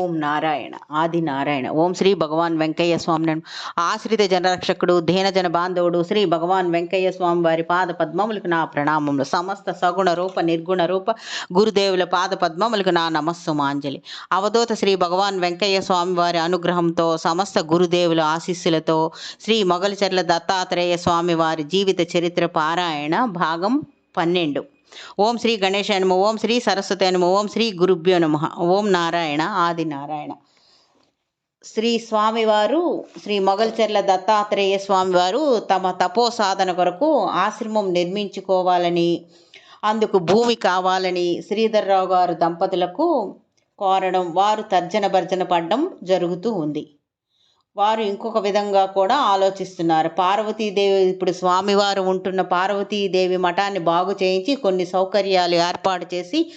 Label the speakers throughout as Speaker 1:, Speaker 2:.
Speaker 1: ఓం నారాయణ ఆది నారాయణ. ఓం శ్రీ భగవాన్ వెంకయ్య స్వామి ఆశ్రిత జనరక్షకుడు దీనజన బాంధవుడు శ్రీ భగవాన్ వెంకయ్య స్వామి వారి పాద పద్మములకు నా ప్రణామములు. సమస్త సగుణ రూప నిర్గుణ రూప గురుదేవుల పాద పద్మములకు నా నమస్సుమాంజలి. అవధూత శ్రీ భగవాన్ వెంకయ్య స్వామి వారి అనుగ్రహంతో సమస్త గురుదేవుల ఆశీస్సులతో శ్రీ మొగలిచెర్ల దత్తాత్రేయ స్వామి వారి జీవిత చరిత్ర పారాయణ భాగం పన్నెండు. ఓం శ్రీ గణేశాయ నమ ఓం శ్రీ సరస్వతి నమ ఓం శ్రీ గురుభ్యో నమ ఓం నారాయణ ఆది నారాయణ శ్రీ స్వామివారు శ్రీ మొగల్చెర్ల దత్తాత్రేయ స్వామివారు తమ తపో సాధన కొరకు ఆశ్రమం నిర్మించుకోవాలని అందుకు భూమి కావాలని శ్రీధర్రావు గారు దంపతులకు కోరడం వారు తర్జన భర్జన పడడం జరుగుతూ ఉంది. వారు ఇంకొక విధంగా కూడా ఆలోచిస్తున్నారు. పార్వతీదేవి ఇప్పుడు స్వామివారు ఉంటున్న పార్వతీదేవి మఠాన్ని బాగు చేయించి కొన్ని సౌకర్యాలు ఏర్పాటు చేసి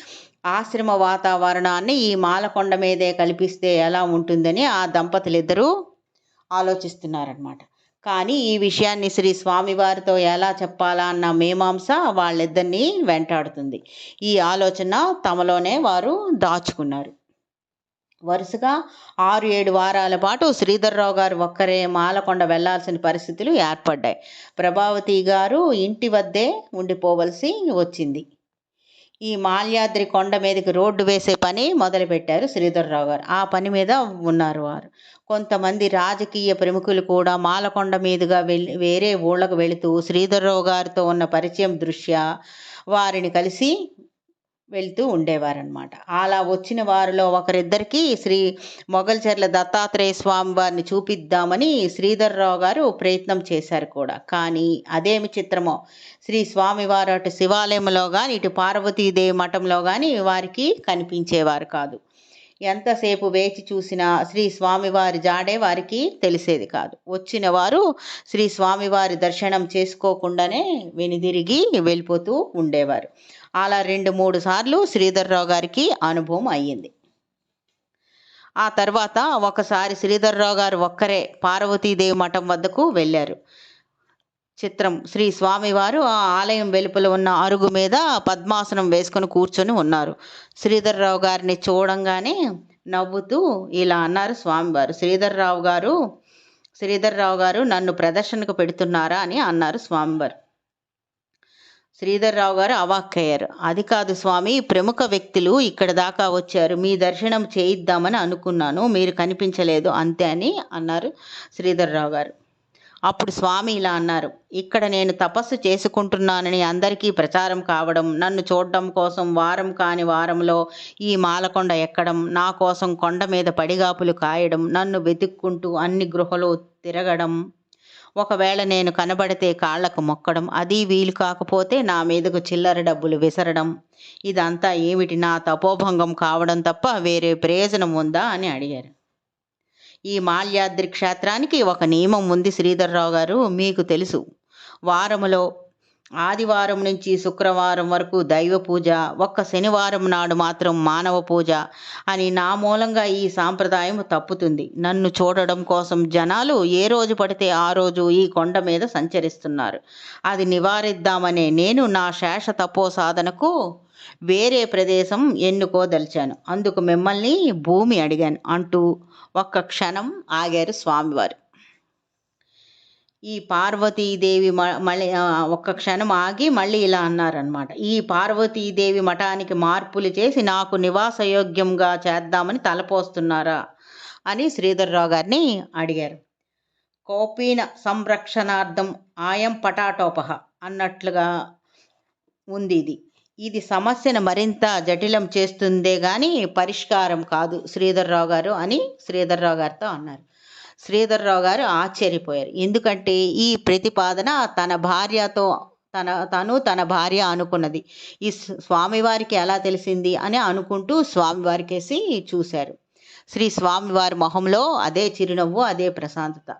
Speaker 1: ఆశ్రమ వాతావరణాన్ని ఈ మాలకొండ మీదే కల్పిస్తే ఎలా ఉంటుందని ఆ దంపతులిద్దరూ ఆలోచిస్తున్నారనమాట కానీ ఈ విషయాన్ని శ్రీ స్వామివారితో ఎలా చెప్పాలా అన్న మీమాంస వాళ్ళిద్దరినీ వెంటాడుతుంది. ఈ ఆలోచన తమలోనే వారు దాచుకున్నారు. వరుసగా ఆరు ఏడు వారాల పాటు శ్రీధర్రావు గారు ఒక్కరే మాలకొండ వెళ్ళాల్సిన పరిస్థితులు ఏర్పడ్డాయి. ప్రభావతి గారు ఇంటి వద్దే ఉండిపోవలసి వచ్చింది. ఈ మాల్యాద్రి కొండ మీదకి రోడ్డు వేసే పని మొదలుపెట్టారు శ్రీధర్రావు గారు. ఆ పని మీద ఉన్నారు వారు. కొంతమంది రాజకీయ ప్రముఖులు కూడా మాలకొండ మీదుగా వెళ్ళి వేరే ఊళ్ళకు వెళుతూ శ్రీధర్రావు గారితో ఉన్న పరిచయం దృష్ట్యా వారిని కలిసి వెళ్తూ ఉండేవారనమాట అలా వచ్చిన వారిలో ఒకరిద్దరికి శ్రీ మొగల్చెర్ల దత్తాత్రేయ స్వామి వారిని చూపిద్దామని శ్రీధర్రావు గారు ప్రయత్నం చేశారు కూడా. కానీ అదేమి చిత్రమో. శ్రీ స్వామివారు అటు శివాలయంలో కానీ ఇటు పార్వతీదేవి మఠంలో కానీ వారికి కనిపించేవారు కాదు. ఎంతసేపు వేచి చూసినా శ్రీ స్వామివారి జాడే వారికి తెలిసేది కాదు. వచ్చిన వారు శ్రీ స్వామివారి దర్శనం చేసుకోకుండానే వెనుదిరిగి వెళ్ళిపోతూ ఉండేవారు. అలా రెండు మూడు సార్లు శ్రీధర్రావు గారికి అనుభవం అయ్యింది. ఆ తర్వాత ఒకసారి శ్రీధర్రావు గారు ఒక్కరే పార్వతీదేవి మఠం వద్దకు వెళ్ళారు. చిత్రం. శ్రీ స్వామివారు ఆ ఆలయం వెలుపల ఉన్న అరుగు మీద పద్మాసనం వేసుకుని కూర్చొని ఉన్నారు. శ్రీధర్రావు గారిని చూడంగానే నవ్వుతూ ఇలా అన్నారు స్వామివారు. శ్రీధర్రావు గారు శ్రీధర్రావు గారు నన్ను ప్రదర్శనకు పెడుతున్నారా అని అన్నారు స్వామివారు. శ్రీధర్రావు గారు అవాక్కయ్యారు. అది కాదు స్వామి ప్రముఖ వ్యక్తులు ఇక్కడ దాకా వచ్చారు. మీ దర్శనం చేయిద్దామని అనుకున్నాను. మీరు కనిపించలేదు. అంతే అని అన్నారు శ్రీధర్రావు గారు. అప్పుడు స్వామి ఇలా అన్నారు ఇక్కడ నేను తపస్సు చేసుకుంటున్నానని అందరికీ ప్రచారం కావడం నన్ను చూడడం కోసం వారం కాని వారంలో ఈ మాలకొండ ఎక్కడం నా కోసం కొండ మీద పడిగాపులు కాయడం నన్ను వెతుక్కుంటూ అన్ని గృహలో తిరగడం. ఒకవేళ నేను కనబడితే కాళ్ళకు మొక్కడం అది వీలు కాకపోతే నా మీదకు చిల్లర డబ్బులు విసరడం. ఇదంతా ఏమిటి నా తపోభంగం కావడం తప్ప వేరే ప్రయోజనం ఉందా? అని అడిగారు. ఈ మాల్యాద్రి క్షేత్రానికి ఒక నియమం ఉంది శ్రీధర్రావు గారు మీకు తెలుసు. వారములో ఆదివారం నుంచి శుక్రవారం వరకు దైవ పూజ ఒక్క శనివారం నాడు మాత్రం మానవ పూజ అని నా మూలంగా ఈ సాంప్రదాయం తప్పుతుంది. నన్ను చూడడం కోసం జనాలు ఏ రోజు పడితే ఆ రోజు ఈ కొండ మీద సంచరిస్తున్నారు. అది నివారిద్దామనే నేను నా శేష తపో సాధనకు వేరే ప్రదేశం ఎన్నుకోదలిచాను. అందుకు మిమ్మల్ని భూమి అడిగాను అంటూ ఒక్క క్షణం ఆగారు స్వామివారు. ఈ పార్వతీదేవి మళ్ళీ ఒక్క క్షణం ఆగి మళ్ళీ ఇలా అన్నారనమాట ఈ పార్వతీదేవి మఠానికి మార్పులు చేసి నాకు నివాసయోగ్యంగా చేద్దామని తలపోస్తున్నారా అని శ్రీధర్రావు గారిని అడిగారు. కోపీన సంరక్షణార్థం ఆయం పటాటోపహ అన్నట్లుగా ఉంది ఇది. ఇది సమస్యను మరింత జటిలం చేస్తుందే కానీ పరిష్కారం కాదు శ్రీధర్రావు గారు అని శ్రీధర్రావు గారితో అన్నారు. శ్రీధర్రావు గారు ఆశ్చర్యపోయారు. ఎందుకంటే ఈ ప్రతిపాదన తన భార్యతో తన తను తన భార్య అనుకున్నది. ఈ స్వామివారికి ఎలా తెలిసింది అని అనుకుంటూ స్వామివారికేసి చూశారు. శ్రీ స్వామివారి మొహంలో అదే చిరునవ్వు అదే ప్రశాంతత.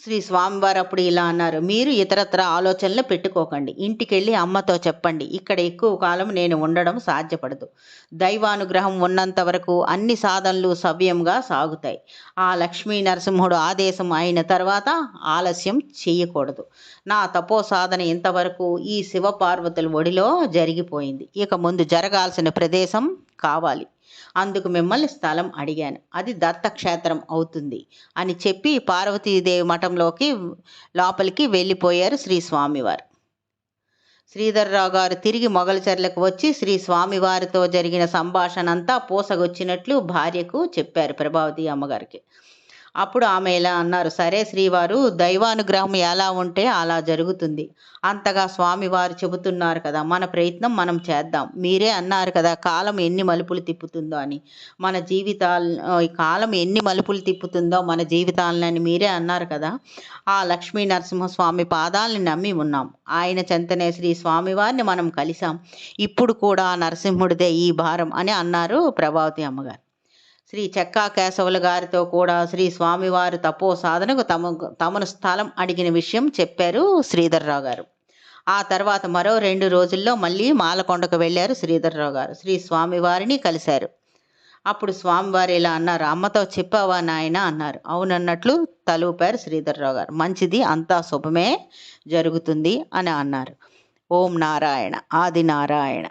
Speaker 1: శ్రీ స్వామివారు అప్పుడు ఇలా అన్నారు మీరు ఇతరత్ర ఆలోచనలు పెట్టుకోకండి. ఇంటికెళ్ళి అమ్మతో చెప్పండి. ఇక్కడ ఎక్కువ కాలం నేను ఉండడం సాధ్యపడదు. దైవానుగ్రహం ఉన్నంత వరకు అన్ని సాధనలు సవ్యంగా సాగుతాయి. ఆ లక్ష్మీ నరసింహుడు ఆదేశం అయిన తర్వాత ఆలస్యం చేయకూడదు. నా తపో సాధన ఇంతవరకు ఈ శివపార్వతుల ఒడిలో జరిగిపోయింది. ఇక ముందు జరగాల్సిన ప్రదేశం కావాలి. అందుకు మిమ్మల్ని స్థలం అడిగాను. అది దత్తక్షేత్రం అవుతుంది అని చెప్పి పార్వతీదేవి మఠంలోకి లోపలికి వెళ్ళిపోయారు శ్రీ స్వామివారు శ్రీధర్రావు గారు తిరిగి మొగలచెర్లకు వచ్చి శ్రీ స్వామివారితో జరిగిన సంభాషణ అంతా పూసగొచ్చినట్లు భార్యకు చెప్పారు ప్రభావతి అమ్మగారికి. అప్పుడు ఆమె ఇలా అన్నారు సరే శ్రీవారు దైవానుగ్రహం ఎలా ఉంటే అలా జరుగుతుంది. అంతగా స్వామివారు చెబుతున్నారు కదా మన ప్రయత్నం మనం చేద్దాం. మీరే అన్నారు కదా కాలం ఎన్ని మలుపులు తిప్పుతుందో అని. మన జీవితాల కాలం ఎన్ని మలుపులు తిప్పుతుందో మన జీవితాలని మీరే అన్నారు కదా. ఆ లక్ష్మీ నరసింహస్వామి పాదాలని నమ్మి ఉన్నాం. ఆయన చెంతనే శ్రీ స్వామివారిని మనం కలిసాం ఇప్పుడు కూడా నరసింహుడిదే ఈ భారం అని అన్నారు ప్రభావతి అమ్మగారు. శ్రీ చెక్కా కేశవుల గారితో కూడా శ్రీ స్వామివారు తపో సాధనకు తమ తమను స్థలం అడిగిన విషయం చెప్పారు శ్రీధర్రావు గారు. ఆ తర్వాత మరో రెండు రోజుల్లో మళ్ళీ మాలకొండకు వెళ్ళారు శ్రీధర్రావు గారు. శ్రీ స్వామివారిని కలిశారు. అప్పుడు స్వామివారు ఇలా అన్నారు అమ్మతో చెప్పావా నాయన? అన్నారు. అవునన్నట్లు తలూపారు శ్రీధర్రావు గారు. మంచిది అంతా శుభమే జరుగుతుంది అని అన్నారు. ఓం నారాయణ ఆది నారాయణ.